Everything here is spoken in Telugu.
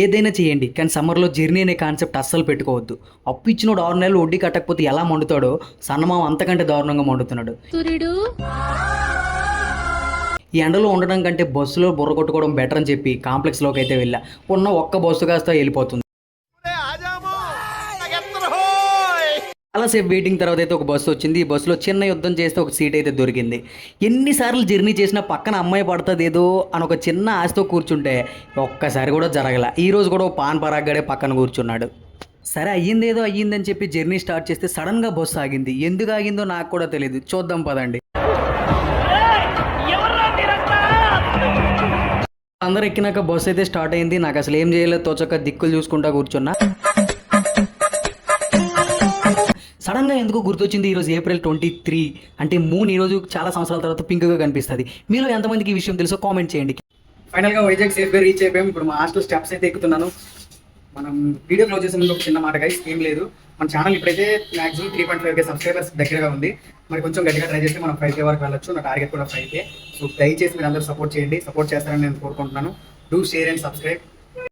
ఏదైనా చేయండి. కానీ సమ్మర్లో జర్నీ అనే కాన్సెప్ట్ అస్సలు పెట్టుకోవద్దు. అప్పు ఇచ్చినోడు ఆరు నెలలు వడ్డీ కట్టకపోతే ఎలా మండుతాడో సన్నమామ అంతకంటే దారుణంగా మండుతున్నాడు. ఈ ఎండలో ఉండడం కంటే బస్సులో బుర్ర కొట్టుకోవడం బెటర్ అని చెప్పి కాంప్లెక్స్లోకి అయితే వెళ్ళా. ఉన్న ఒక్క బస్సు కాస్త వెళ్ళిపోతుంది. చాలాసేపు వెయిటింగ్ తర్వాత అయితే ఒక బస్సు వచ్చింది. ఈ బస్సులో చిన్న యుద్ధం చేస్తే ఒక సీట్ అయితే దొరికింది. ఎన్నిసార్లు జర్నీ చేసినా పక్కన అమ్మాయి పడుతుంది ఏదో అని ఒక చిన్న ఆశతో కూర్చుంటే ఒక్కసారి కూడా జరగల. ఈరోజు కూడా ఓ పాన్ పరాగ్గాడే పక్కన కూర్చున్నాడు. సరే అయ్యింది ఏదో అయ్యిందని చెప్పి జర్నీ స్టార్ట్ చేస్తే సడన్గా బస్సు ఆగింది. ఎందుకు ఆగిందో నాకు కూడా తెలియదు చూద్దాం పదండి. అందరు ఎక్కినాక బస్సు అయితే స్టార్ట్ అయింది. నాకు అసలు ఏం చేయలేదు. తోచక దిక్కులు చూసుకుంటా కూర్చున్నా. సడన్గా ఎందుకు గుర్తొచ్చింది ఈరోజు ఏప్రిల్ ట్వంటీ త్రీ అంటే మూన్ ఈరోజు చాలా సంవత్సరాల తర్వాత పింక్గా కనిపిస్తుంది. మీలో ఎంతమందికి ఈ విషయం తెలుసో కామెంట్ చేయండి. ఫైనల్గా వైజాగ్ సేఫ్గా రీచ్ అయిపోయాం. ఇప్పుడు మా హాస్టల్ స్టెప్స్ అయితే ఎక్కుతున్నాను. మనం వీడియో క్లోజ్ చేసే ముందు ఒక చిన్న మాట గైస్ ఏం లేదు. మన ఛానల్ ఇప్పుడైతే maximum three point five K subscribers దగ్గరగా ఉంది. మరి కొంచెం గట్టిగా ట్రై చేస్తే మనం ఫైవ్ కే వరకు వెళ్ళొచ్చు. నా టార్గెట్ కూడా ఫైవ్ కే సో దయచేసి మీరు అందరూ సపోర్ట్ చేయండి. సపోర్ట్ చేస్తారని నేను కోరుకుంటున్నాను. Do share and subscribe